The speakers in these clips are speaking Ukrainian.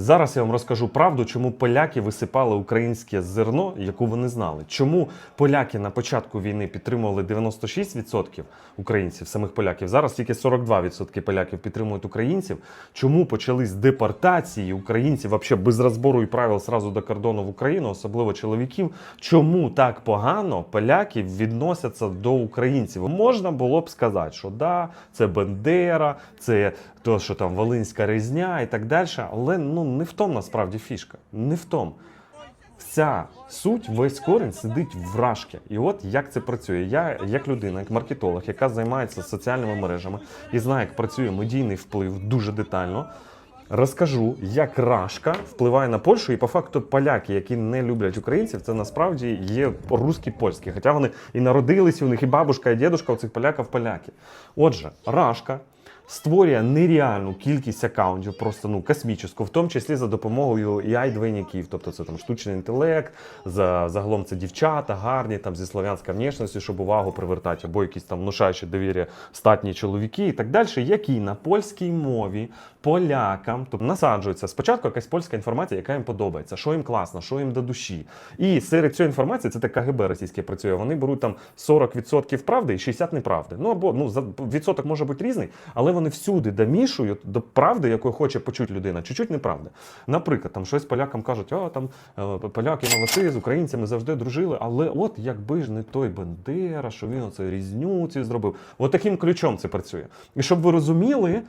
Зараз я вам розкажу правду, чому поляки висипали українське зерно, яку вони знали. Чому поляки на початку війни підтримували 96% українців, самих поляків. Зараз тільки 42% поляків підтримують українців. Чому почались депортації українців взагалі без розбору і правил сразу до кордону в Україну, особливо чоловіків? Чому так погано поляки відносяться до українців? Можна було б сказати, що да, це Бендера, це то, що там Волинська різня і так далі. Але ну не в тому насправді фішка. Не в тому. Вся суть, весь корінь сидить в рашки. І от як це працює. Я, як людина, як маркетолог, яка займається соціальними мережами і знає, як працює медійний вплив дуже детально. Розкажу, як рашка впливає на Польщу, і по факту поляки, які не люблять українців, це насправді є русські польські. Хоча вони і народилися, у них і бабушка, і дідушка у цих поляків поляки. Отже, рашка створює нереальну кількість акаунтів, просто ну космічну, в тому числі за допомогою ai двойників тобто це там штучний інтелект, за загалом це дівчата, гарні там зі слов'янською внешністю, щоб увагу привертати, або якісь там внушаючі довір'я статні чоловіки і так далі, які на польській мові полякам тобто насаджується спочатку якась польська інформація, яка їм подобається, що їм класно, що їм до душі. І серед цієї інформації це так КГБ російське працює. Вони беруть там 40% правди і 60% неправди. Ну або ну відсоток може бути різний, але вони всюди домішують до правди, якої хоче почути людина, чуть-чуть неправди. Наприклад, там щось полякам кажуть, а там е, поляки молодці, з українцями завжди дружили. Але от якби ж не той Бендера, що він оце різню ці зробив. От таким ключом це працює. І щоб ви розуміли.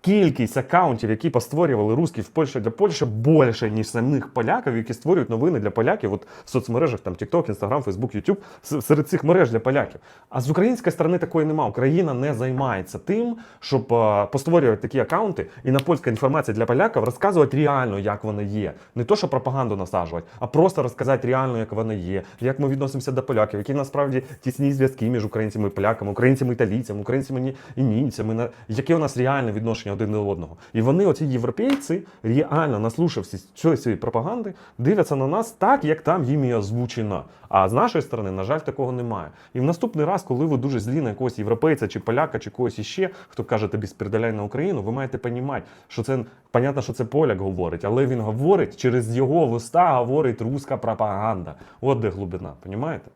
Кількість акаунтів, які постворювали русські в Польщі для Польщі, більше, ніж самих поляків, які створюють новини для поляків от в соцмережах, там TikTok, Instagram, Facebook, YouTube, серед цих мереж для поляків. А з української сторони такої немає. Україна не займається тим, щоб е, постворювати такі акаунти і на польська інформація для поляків розказувати реально, як вона є. Не то, що пропаганду насаджувати, а просто розказати реально, як вона є, як ми відносимося до поляків, які насправді тісні зв'язки між українцями і поляками, українцями італійцями, українцями і німцями, на яке у нас реальне відношення один до одного. І вони, оці європейці, реально наслушавшись цієї цієї пропаганди, дивляться на нас так, як там їм і озвучено. А з нашої сторони, на жаль, такого немає. І в наступний раз, коли ви дуже злі на якогось європейця чи поляка, чи когось іще, хто каже тобі спірдаляй на Україну, ви маєте понімати, що це понятно, що це поляк говорить, але він говорить через його вуста говорить руська пропаганда. От де глибина, понімаєте?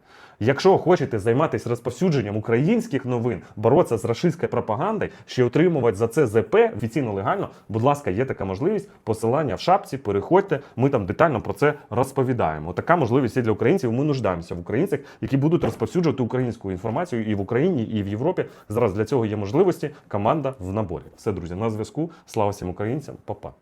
Якщо хочете займатися розповсюдженням українських новин, боротися з рашистською пропагандою, ще отримувати за це ЗП офіційно легально, будь ласка, є така можливість. Посилання в шапці, переходьте. Ми там детально про це розповідаємо. Така можливість є для українців. Ми нуждаємося в українцях, які будуть розповсюджувати українську інформацію і в Україні, і в Європі. Зараз для цього є можливості. Команда в наборі. Все, друзі, на зв'язку. Слава всім українцям, Па-па.